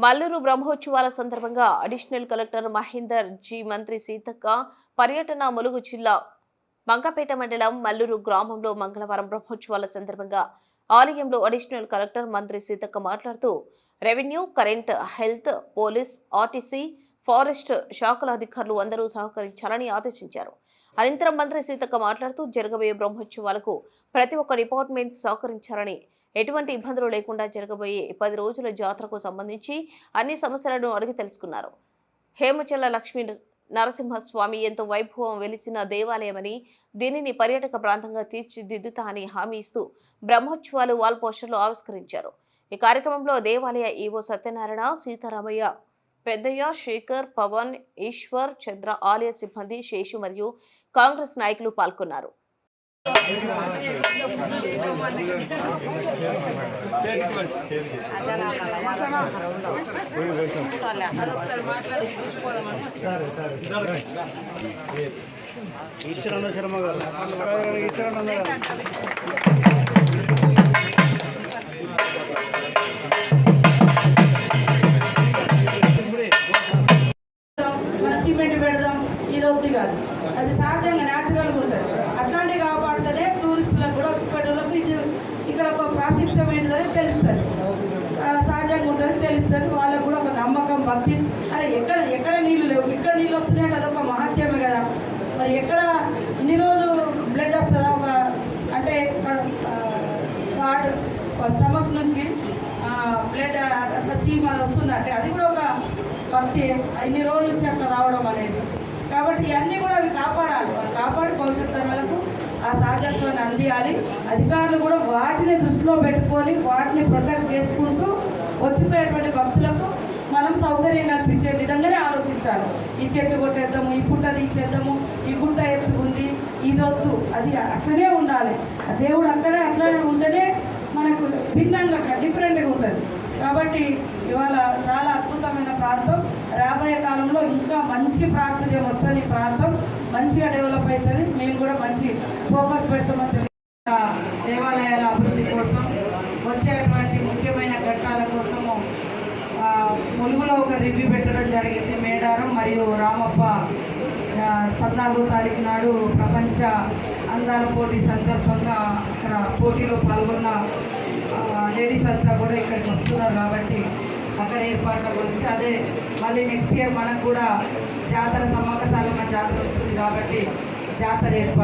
మల్లూరు బ్రహ్మోత్సవాల సందర్భంగా additional collector Mahender G మంత్రి సీతక్క పర్యటన ములుగు జిల్లా మంగపేట మండలం మల్లూరు గ్రామంలో మంగళవారం బ్రహ్మోత్సవాల సందర్భంగా ఆలయంలో అడిషనల్ కలెక్టర్ మంత్రి సీతక్క మాట్లాడుతూ revenue current health police RTC forest శాఖల అధికారులు అందరూ సహకరించాలని ఆదేశించారు. అనంతరం మంత్రి సీతక్క మాట్లాడుతూ జరగబోయే బ్రహ్మోత్సవాలకు ప్రతి ఒక్క డిపార్ట్మెంట్ సహకరించాలని ఎటువంటి ఇబ్బందులు లేకుండా జరగబోయే పది రోజుల జాతరకు సంబంధించి అన్ని సమస్యలను అడిగి తెలుసుకున్నారు. హేమచల్ల లక్ష్మీ నరసింహస్వామి ఎంతో వైభవం వెలిసిన దేవాలయమని దీనిని పర్యాటక ప్రాంతంగా తీర్చిదిద్దుతా అని హామీ ఇస్తూ బ్రహ్మోత్సవాలు వాల్ పోస్టర్లు ఆవిష్కరించారు. ఈ కార్యక్రమంలో దేవాలయ ఈవో సత్యనారాయణ సీతారామయ్య పెద్దయ్య శేఖర్ పవన్ ఈశ్వర్ చంద్ర ఆలయ సిబ్బంది శేషు మరియు కాంగ్రెస్ నాయకులు పాల్గొన్నారు. ఈశ్వరానంద శర్మ గారు ఈశ్వరానంద గారు సిమెంట్ పెడదాం ఇది వద్దు కాదు అది సహజంగా న్యాచురల్గా ఉంటుంది అట్లాంటి కాపాడుతుందే టూరిస్టులకు కూడా వచ్చి పెట్టడానికి ఇది ఇక్కడ ఒక ప్రాశస్త్యం ఏంటిదని తెలుస్తుంది ఆ, సహజంగా ఉంటుంది తెలుస్తుంది వాళ్ళకు కూడా ఒక నమ్మకం భక్తి. అరే ఎక్కడ ఎక్కడ నీళ్ళు లేవు? ఇక్కడ నీళ్ళు వస్తున్నాయి అదొక మహత్యమే కదా. మరి ఎక్కడ ఇన్ని రోజులు బ్లడ్ వస్తుందా? ఒక అంటే హార్ట్ స్టమక్ నుంచి బ్లడ్ అట్లా చీమ వస్తుంది అంటే అది కూడా ఒక భక్తి. ఇన్ని రోజుల నుంచి అట్లా రావడం అనేది. కాబట్టి ఇవన్నీ కూడా అవి కాపాడాలి. వాళ్ళు కాపాడి భవిష్యత్ తరాలకు ఆ సహజత్వాన్ని అందియాలి. అధికారులు కూడా వాటిని దృష్టిలో పెట్టుకొని వాటిని ప్రొటెక్ట్ చేసుకుంటూ వచ్చిపోయేటువంటి భక్తులకు మనం సౌకర్యం కల్పించే విధంగానే ఆలోచించాలి. ఈ చెట్టు కొట్టేద్దాము ఈ పుట్ట తీసేద్దాము ఈ గుంట ఎత్తు ఉంది ఇది వద్దు అది అట్లనే ఉండాలి. ఆ దేవుడు అక్కడే అట్లనే ఉంటేనే మనకు భిన్నంగా డిఫరెంట్గా ఉంటుంది. కాబట్టి ఇవాళ చాలా అద్భుతమైన ప్రాంతం. రాబోయే కాలంలో ఇంకా మంచి ప్రాచుర్యం వస్తుంది ఈ ప్రాంతం. మంచిగా డెవలప్ అవుతుంది. మేము కూడా మంచి ఫోకస్ పెడతామని దేవాలయాల అభివృద్ధి కోసం వచ్చేటువంటి ముఖ్యమైన ఘట్టాల కోసము ములుగులో ఒక రివ్యూ పెట్టడం జరిగింది. మేడారం మరియు రామప్ప పద్నాలుగో తారీఖు నాడు ప్రపంచ అందాల పోటీ సందర్భంగా అక్కడ పోటీలో పాల్గొన్న లేడీస్ అంతా కూడా ఇక్కడికి వస్తున్నారు కాబట్టి అక్కడ ఏర్పాట్ల గురించి. అదే మళ్ళీ నెక్స్ట్ ఇయర్ మనకు కూడా జాతర సమ్మక్క సాగమ్మ జాతర వస్తుంది కాబట్టి జాతర ఏర్పాటు